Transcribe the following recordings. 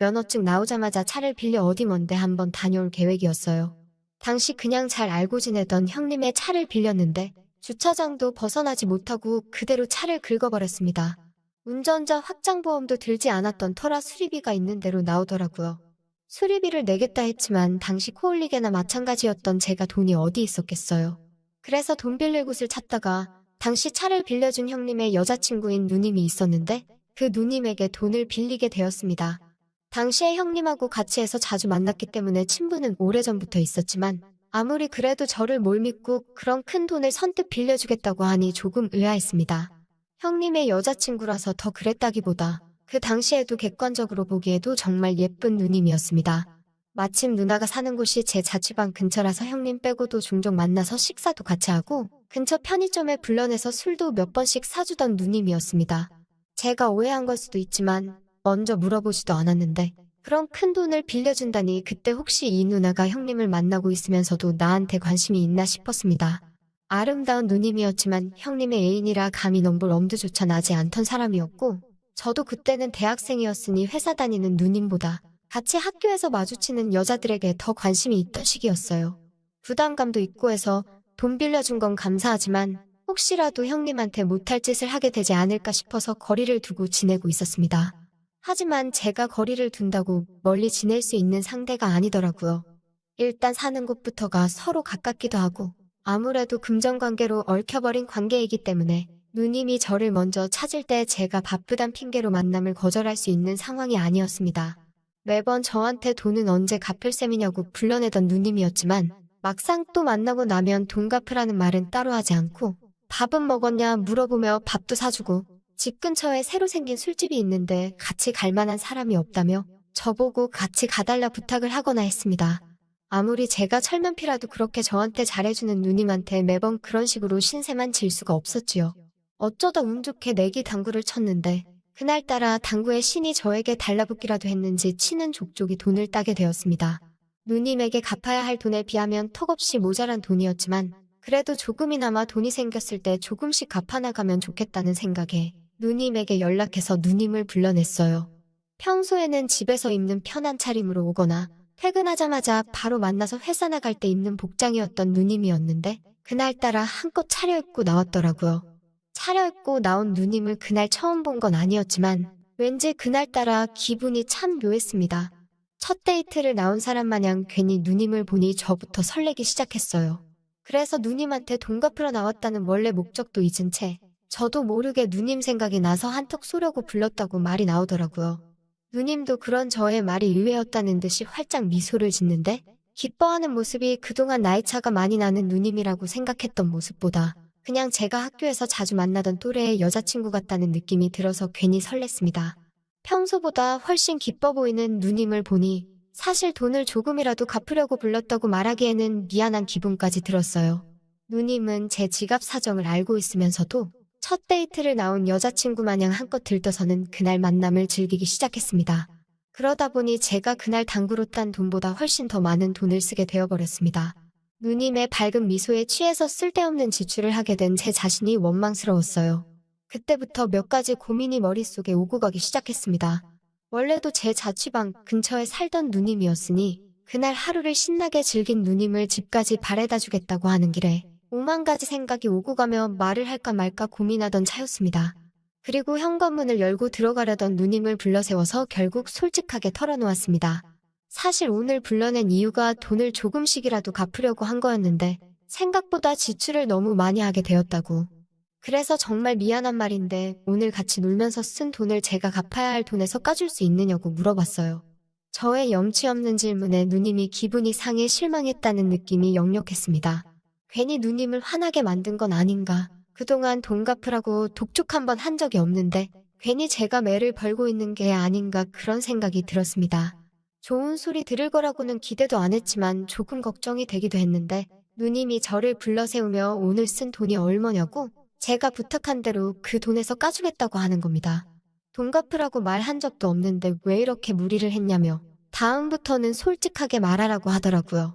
면허증 나오자마자 차를 빌려 어디 먼데 한번 다녀올 계획이었어요. 당시 그냥 잘 알고 지내던 형님의 차를 빌렸는데 주차장도 벗어나지 못하고 그대로 차를 긁어버렸습니다. 운전자 확장보험도 들지 않았던 터라 수리비가 있는 대로 나오더라고요. 수리비를 내겠다 했지만 당시 코올리게나 마찬가지였던 제가 돈이 어디 있었겠어요. 그래서 돈 빌릴 곳을 찾다가 당시 차를 빌려준 형님의 여자친구인 누님이 있었는데 그 누님에게 돈을 빌리게 되었습니다. 당시에 형님하고 같이 해서 자주 만났기 때문에 친분은 오래전부터 있었지만 아무리 그래도 저를 못 믿고 그런 큰 돈을 선뜻 빌려주겠다고 하니 조금 의아했습니다. 형님의 여자친구라서 더 그랬다기보다 그 당시에도 객관적으로 보기에도 정말 예쁜 누님이었습니다. 마침 누나가 사는 곳이 제 자취방 근처라서 형님 빼고도 종종 만나서 식사도 같이 하고 근처 편의점에 불러내서 술도 몇 번씩 사주던 누님이었습니다. 제가 오해한 걸 수도 있지만 먼저 물어보지도 않았는데 그런 큰 돈을 빌려준다니 그때 혹시 이 누나가 형님을 만나고 있으면서도 나한테 관심이 있나 싶었습니다. 아름다운 누님이었지만 형님의 애인이라 감히 넘볼 엄두조차 나지 않던 사람이었고 저도 그때는 대학생이었으니 회사 다니는 누님보다 같이 학교에서 마주치는 여자들에게 더 관심이 있던 시기였어요. 부담감도 있고 해서 돈 빌려준 건 감사하지만 혹시라도 형님한테 못할 짓을 하게 되지 않을까 싶어서 거리를 두고 지내고 있었습니다. 하지만 제가 거리를 둔다고 멀리 지낼 수 있는 상대가 아니더라고요. 일단 사는 곳부터가 서로 가깝기도 하고 아무래도 금전관계로 얽혀버린 관계이기 때문에 누님이 저를 먼저 찾을 때 제가 바쁘단 핑계로 만남을 거절할 수 있는 상황이 아니었습니다. 매번 저한테 돈은 언제 갚을 셈이냐고 불러내던 누님이었지만 막상 또 만나고 나면 돈 갚으라는 말은 따로 하지 않고 밥은 먹었냐 물어보며 밥도 사주고 집 근처에 새로 생긴 술집이 있는데 같이 갈 만한 사람이 없다며 저보고 같이 가달라 부탁을 하거나 했습니다. 아무리 제가 철면피라도 그렇게 저한테 잘해주는 누님한테 매번 그런 식으로 신세만 질 수가 없었지요. 어쩌다 운 좋게 내기 당구를 쳤는데 그날따라 당구의 신이 저에게 달라붙기라도 했는지 치는 족족이 돈을 따게 되었습니다. 누님에게 갚아야 할 돈에 비하면 턱없이 모자란 돈이었지만 그래도 조금이나마 돈이 생겼을 때 조금씩 갚아나가면 좋겠다는 생각에 누님에게 연락해서 누님을 불러냈어요. 평소에는 집에서 입는 편한 차림으로 오거나 퇴근하자마자 바로 만나서 회사 나갈 때 입는 복장이었던 누님이었는데 그날따라 한껏 차려입고 나왔더라고요. 차려입고 나온 누님을 그날 처음 본 건 아니었지만 왠지 그날따라 기분이 참 묘했습니다. 첫 데이트를 나온 사람 마냥 괜히 누님을 보니 저부터 설레기 시작했어요. 그래서 누님한테 돈 갚으러 나왔다는 원래 목적도 잊은 채 저도 모르게 누님 생각이 나서 한턱 쏘려고 불렀다고 말이 나오더라고요. 누님도 그런 저의 말이 의외였다는 듯이 활짝 미소를 짓는데 기뻐하는 모습이 그동안 나이 차가 많이 나는 누님이라고 생각했던 모습보다 그냥 제가 학교에서 자주 만나던 또래의 여자친구 같다는 느낌이 들어서 괜히 설렜습니다. 평소보다 훨씬 기뻐 보이는 누님을 보니 사실 돈을 조금이라도 갚으려고 불렀다고 말하기에는 미안한 기분까지 들었어요. 누님은 제 지갑 사정을 알고 있으면서도 첫 데이트를 나온 여자친구 마냥 한껏 들떠서는 그날 만남을 즐기기 시작했습니다. 그러다 보니 제가 그날 당구로 딴 돈보다 훨씬 더 많은 돈을 쓰게 되어버렸습니다. 누님의 밝은 미소에 취해서 쓸데없는 지출을 하게 된 제 자신이 원망스러웠어요. 그때부터 몇 가지 고민이 머릿속에 오고 가기 시작했습니다. 원래도 제 자취방 근처에 살던 누님이었으니 그날 하루를 신나게 즐긴 누님을 집까지 바래다 주겠다고 하는 길에 오만 가지 생각이 오고 가며 말을 할까 말까 고민하던 차였습니다. 그리고 현관문을 열고 들어가려던 누님을 불러세워서 결국 솔직하게 털어놓았습니다. 사실 오늘 불러낸 이유가 돈을 조금씩이라도 갚으려고 한 거였는데 생각보다 지출을 너무 많이 하게 되었다고. 그래서 정말 미안한 말인데 오늘 같이 놀면서 쓴 돈을 제가 갚아야 할 돈에서 까줄 수 있느냐고 물어봤어요. 저의 염치 없는 질문에 누님이 기분이 상해 실망했다는 느낌이 역력했습니다. 괜히 누님을 화나게 만든 건 아닌가. 그동안 돈 갚으라고 독촉 한 번 한 적이 없는데 괜히 제가 매를 벌고 있는 게 아닌가 그런 생각이 들었습니다. 좋은 소리 들을 거라고는 기대도 안 했지만 조금 걱정이 되기도 했는데 누님이 저를 불러 세우며 오늘 쓴 돈이 얼마냐고 제가 부탁한 대로 그 돈에서 까주겠다고 하는 겁니다. 돈 갚으라고 말한 적도 없는데 왜 이렇게 무리를 했냐며 다음부터는 솔직하게 말하라고 하더라고요.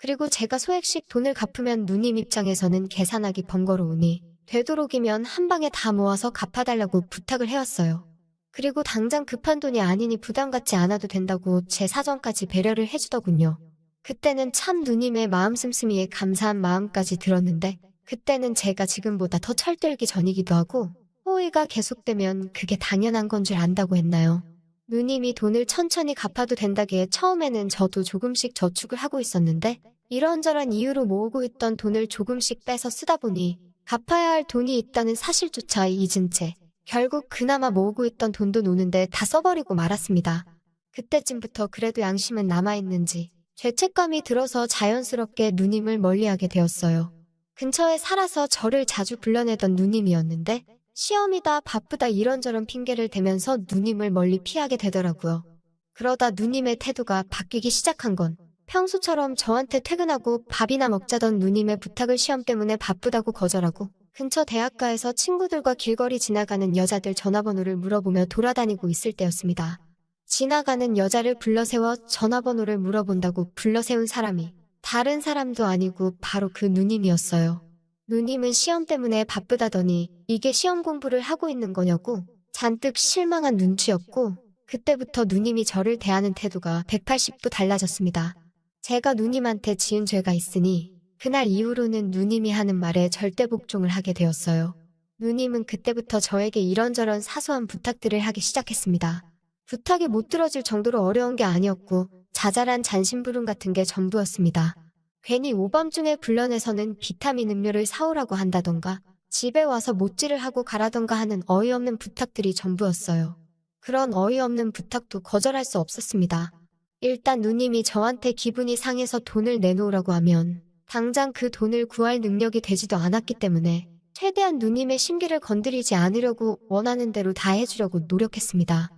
그리고 제가 소액씩 돈을 갚으면 누님 입장에서는 계산하기 번거로우니 되도록이면 한 방에 다 모아서 갚아달라고 부탁을 해왔어요. 그리고 당장 급한 돈이 아니니 부담 갖지 않아도 된다고 제 사정까지 배려를 해주더군요. 그때는 참 누님의 마음 씀씀이에 감사한 마음까지 들었는데 그때는 제가 지금보다 더 철들기 전이기도 하고 호의가 계속되면 그게 당연한 건 줄 안다고 했나요? 누님이 돈을 천천히 갚아도 된다기에 처음에는 저도 조금씩 저축을 하고 있었는데 이런저런 이유로 모으고 있던 돈을 조금씩 빼서 쓰다 보니 갚아야 할 돈이 있다는 사실조차 잊은 채 결국 그나마 모으고 있던 돈도 노는데 다 써버리고 말았습니다. 그때쯤부터 그래도 양심은 남아있는지 죄책감이 들어서 자연스럽게 누님을 멀리하게 되었어요. 근처에 살아서 저를 자주 불러내던 누님이었는데 시험이다 바쁘다 이런저런 핑계를 대면서 누님을 멀리 피하게 되더라고요. 그러다 누님의 태도가 바뀌기 시작한 건 평소처럼 저한테 퇴근하고 밥이나 먹자던 누님의 부탁을 시험 때문에 바쁘다고 거절하고 근처 대학가에서 친구들과 길거리 지나가는 여자들 전화번호를 물어보며 돌아다니고 있을 때였습니다. 지나가는 여자를 불러세워 전화번호를 물어본다고 불러세운 사람이 다른 사람도 아니고 바로 그 누님이었어요. 누님은 시험 때문에 바쁘다더니 이게 시험 공부를 하고 있는 거냐고 잔뜩 실망한 눈치였고 그때부터 누님이 저를 대하는 태도가 180도 달라졌습니다. 제가 누님한테 지은 죄가 있으니 그날 이후로는 누님이 하는 말에 절대 복종을 하게 되었어요. 누님은 그때부터 저에게 이런저런 사소한 부탁들을 하기 시작했습니다. 부탁이 못 들어질 정도로 어려운 게 아니었고 자잘한 잔심부름 같은 게 전부였습니다. 괜히 오밤중에 불러내서는 비타민 음료를 사오라고 한다던가 집에 와서 못질을 하고 가라던가 하는 어이없는 부탁들이 전부였어요. 그런 어이없는 부탁도 거절할 수 없었습니다. 일단 누님이 저한테 기분이 상해서 돈을 내놓으라고 하면 당장 그 돈을 구할 능력이 되지도 않았기 때문에 최대한 누님의 심기를 건드리지 않으려고 원하는 대로 다 해주려고 노력했습니다.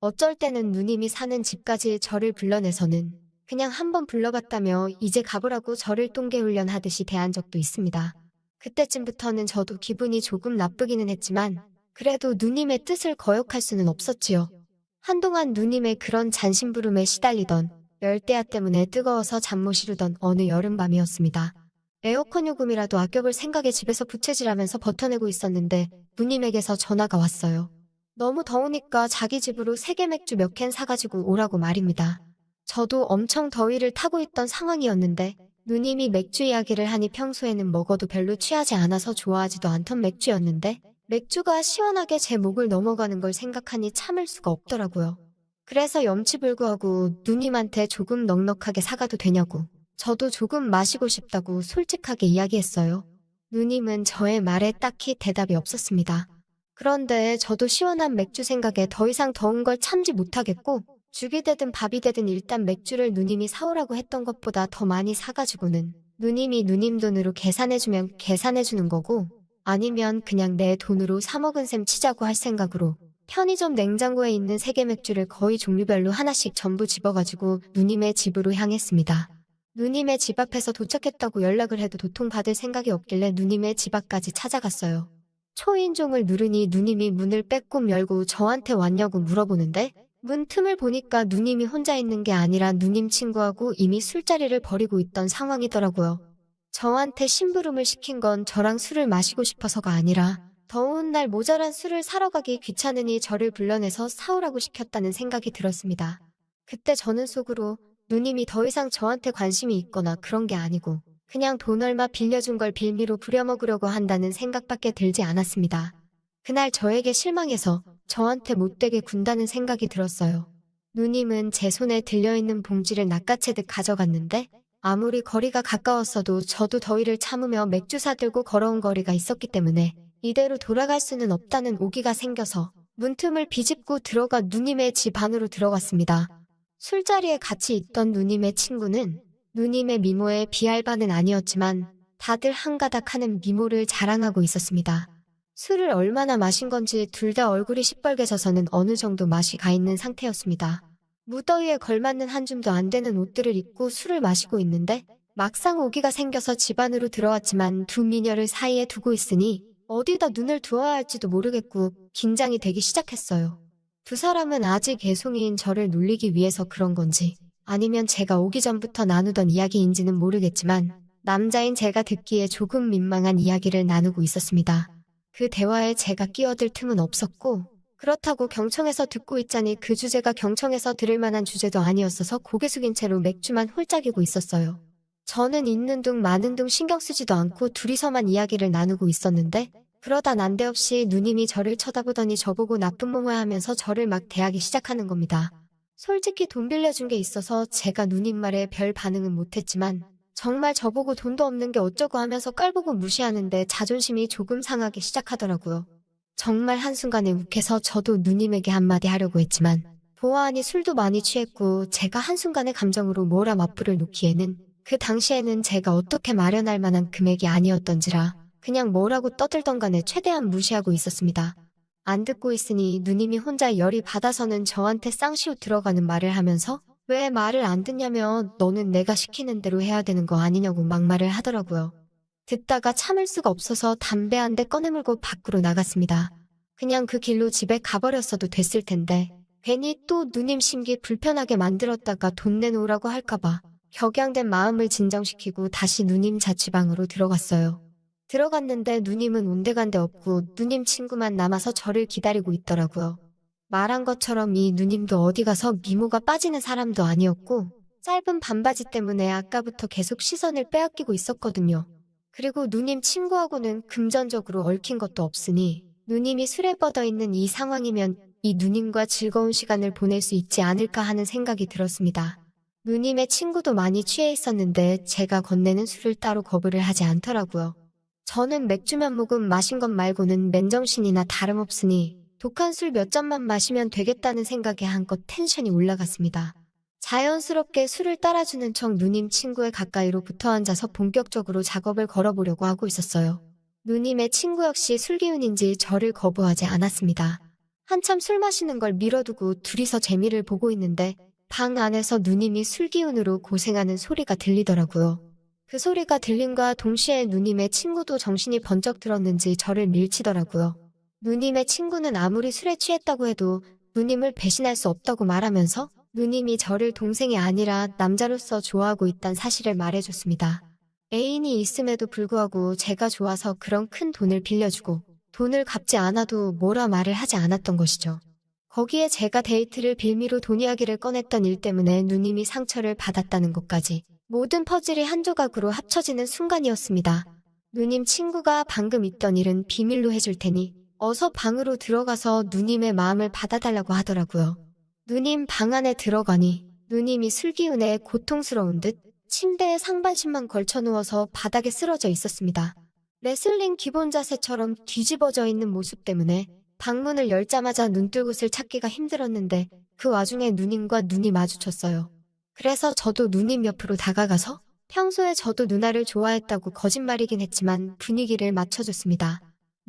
어쩔 때는 누님이 사는 집까지 저를 불러내서는 그냥 한번 불러봤다며 이제 가보라고 저를 똥개훈련 하듯이 대한 적도 있습니다. 그때쯤부터는 저도 기분이 조금 나쁘기는 했지만 그래도 누님의 뜻을 거역할 수는 없었지요. 한동안 누님의 그런 잔심부름에 시달리던 열대야 때문에 뜨거워서 잠 못 이루던 어느 여름밤이었습니다. 에어컨 요금이라도 아껴볼 생각에 집에서 부채질하면서 버텨내고 있었는데 누님에게서 전화가 왔어요. 너무 더우니까 자기 집으로 세계 맥주 몇 캔 사가지고 오라고 말입니다. 저도 엄청 더위를 타고 있던 상황이었는데 누님이 맥주 이야기를 하니 평소에는 먹어도 별로 취하지 않아서 좋아하지도 않던 맥주였는데 맥주가 시원하게 제 목을 넘어가는 걸 생각하니 참을 수가 없더라고요. 그래서 염치불구하고 누님한테 조금 넉넉하게 사가도 되냐고 저도 조금 마시고 싶다고 솔직하게 이야기했어요. 누님은 저의 말에 딱히 대답이 없었습니다. 그런데 저도 시원한 맥주 생각에 더 이상 더운 걸 참지 못하겠고 죽이 되든 밥이 되든 일단 맥주를 누님이 사오라고 했던 것보다 더 많이 사가지고는 누님이 누님 돈으로 계산해주면 계산해주는 거고 아니면 그냥 내 돈으로 사먹은 셈 치자고 할 생각으로 편의점 냉장고에 있는 세계 맥주를 거의 종류별로 하나씩 전부 집어가지고 누님의 집으로 향했습니다. 누님의 집 앞에서 도착했다고 연락을 해도 도통받을 생각이 없길래 누님의 집 앞까지 찾아갔어요. 초인종을 누르니 누님이 문을 빼꼼 열고 저한테 왔냐고 물어보는데 문 틈을 보니까 누님이 혼자 있는 게 아니라 누님 친구하고 이미 술자리를 벌이고 있던 상황이더라고요. 저한테 심부름을 시킨 건 저랑 술을 마시고 싶어서가 아니라 더운 날 모자란 술을 사러 가기 귀찮으니 저를 불러내서 사오라고 시켰다는 생각이 들었습니다. 그때 저는 속으로 누님이 더 이상 저한테 관심이 있거나 그런 게 아니고 그냥 돈 얼마 빌려준 걸 빌미로 부려먹으려고 한다는 생각밖에 들지 않았습니다. 그날 저에게 실망해서 저한테 못되게 군다는 생각이 들었어요. 누님은 제 손에 들려있는 봉지를 낚아채듯 가져갔는데 아무리 거리가 가까웠어도 저도 더위를 참으며 맥주 사들고 걸어온 거리가 있었기 때문에 이대로 돌아갈 수는 없다는 오기가 생겨서 문틈을 비집고 들어가 누님의 집 안으로 들어갔습니다. 술자리에 같이 있던 누님의 친구는 누님의 미모에 비할 바는 아니었지만 다들 한가닥 하는 미모를 자랑하고 있었습니다. 술을 얼마나 마신 건지 둘 다 얼굴이 시뻘개져서는 어느 정도 맛이 가 있는 상태였습니다. 무더위에 걸맞는 한 줌도 안 되는 옷들을 입고 술을 마시고 있는데 막상 오기가 생겨서 집 안으로 들어왔지만 두 미녀를 사이에 두고 있으니 어디다 눈을 두어야 할지도 모르겠고 긴장이 되기 시작했어요. 두 사람은 아직 애송이인 저를 놀리기 위해서 그런 건지 아니면 제가 오기 전부터 나누던 이야기인지는 모르겠지만 남자인 제가 듣기에 조금 민망한 이야기를 나누고 있었습니다. 그 대화에 제가 끼어들 틈은 없었고 그렇다고 경청해서 듣고 있자니 그 주제가 경청해서 들을 만한 주제도 아니었어서 고개 숙인 채로 맥주만 홀짝이고 있었어요. 저는 있는 둥 마는 둥 신경 쓰지도 않고 둘이서만 이야기를 나누고 있었는데 그러다 난데없이 누님이 저를 쳐다보더니 저보고 나쁜 몸을 하면서 저를 막 대하기 시작하는 겁니다. 솔직히 돈 빌려준 게 있어서 제가 누님 말에 별 반응은 못했지만 정말 저보고 돈도 없는 게 어쩌고 하면서 깔보고 무시하는데 자존심이 조금 상하기 시작하더라고요. 정말 한순간에 욱해서 저도 누님에게 한마디 하려고 했지만 보아하니 술도 많이 취했고 제가 한순간의 감정으로 뭐라 맞불을 놓기에는 그 당시에는 제가 어떻게 마련할 만한 금액이 아니었던지라 그냥 뭐라고 떠들던 간에 최대한 무시하고 있었습니다. 안 듣고 있으니 누님이 혼자 열이 받아서는 저한테 쌍시옷 들어가는 말을 하면서 왜 말을 안 듣냐면 너는 내가 시키는 대로 해야 되는 거 아니냐고 막말을 하더라고요. 듣다가 참을 수가 없어서 담배 한 대 꺼내물고 밖으로 나갔습니다. 그냥 그 길로 집에 가버렸어도 됐을 텐데 괜히 또 누님 심기 불편하게 만들었다가 돈 내놓으라고 할까봐 격양된 마음을 진정시키고 다시 누님 자취방으로 들어갔어요. 들어갔는데 누님은 온데간데 없고 누님 친구만 남아서 저를 기다리고 있더라고요. 말한 것처럼 이 누님도 어디 가서 미모가 빠지는 사람도 아니었고 짧은 반바지 때문에 아까부터 계속 시선을 빼앗기고 있었거든요. 그리고 누님 친구하고는 금전적으로 얽힌 것도 없으니 누님이 술에 뻗어 있는 이 상황이면 이 누님과 즐거운 시간을 보낼 수 있지 않을까 하는 생각이 들었습니다. 누님의 친구도 많이 취해 있었는데 제가 건네는 술을 따로 거부를 하지 않더라고요. 저는 맥주만 모금 마신 것 말고는 맨정신이나 다름없으니 독한 술 몇 잔만 마시면 되겠다는 생각에 한껏 텐션이 올라갔습니다. 자연스럽게 술을 따라주는 척 누님 친구의 가까이로 붙어 앉아서 본격적으로 작업을 걸어보려고 하고 있었어요. 누님의 친구 역시 술 기운인지 저를 거부하지 않았습니다. 한참 술 마시는 걸 미뤄두고 둘이서 재미를 보고 있는데 방 안에서 누님이 술 기운으로 고생하는 소리가 들리더라고요. 그 소리가 들림과 동시에 누님의 친구도 정신이 번쩍 들었는지 저를 밀치더라고요. 누님의 친구는 아무리 술에 취했다고 해도 누님을 배신할 수 없다고 말하면서 누님이 저를 동생이 아니라 남자로서 좋아하고 있다는 사실을 말해줬습니다. 애인이 있음에도 불구하고 제가 좋아서 그런 큰 돈을 빌려주고 돈을 갚지 않아도 뭐라 말을 하지 않았던 것이죠. 거기에 제가 데이트를 빌미로 돈 이야기를 꺼냈던 일 때문에 누님이 상처를 받았다는 것까지 모든 퍼즐이 한 조각으로 합쳐지는 순간이었습니다. 누님 친구가 방금 있던 일은 비밀로 해줄 테니 어서 방으로 들어가서 누님의 마음을 받아달라고 하더라고요. 누님 방 안에 들어가니 누님이 술기운에 고통스러운 듯 침대에 상반신만 걸쳐 누워서 바닥에 쓰러져 있었습니다. 레슬링 기본 자세처럼 뒤집어져 있는 모습 때문에 방문을 열자마자 눈뜰 곳을 찾기가 힘들었는데 그 와중에 누님과 눈이 마주쳤어요. 그래서 저도 누님 옆으로 다가가서 평소에 저도 누나를 좋아했다고 거짓말이긴 했지만 분위기를 맞춰줬습니다.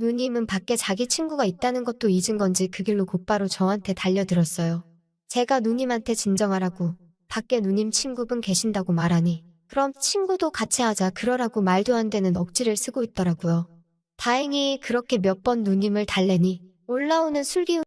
누님은 밖에 자기 친구가 있다는 것도 잊은 건지 그 길로 곧바로 저한테 달려들었어요. 제가 누님한테 진정하라고 밖에 누님 친구분 계신다고 말하니 그럼 친구도 같이 하자 그러라고 말도 안 되는 억지를 쓰고 있더라고요. 다행히 그렇게 몇 번 누님을 달래니 올라오는 술기운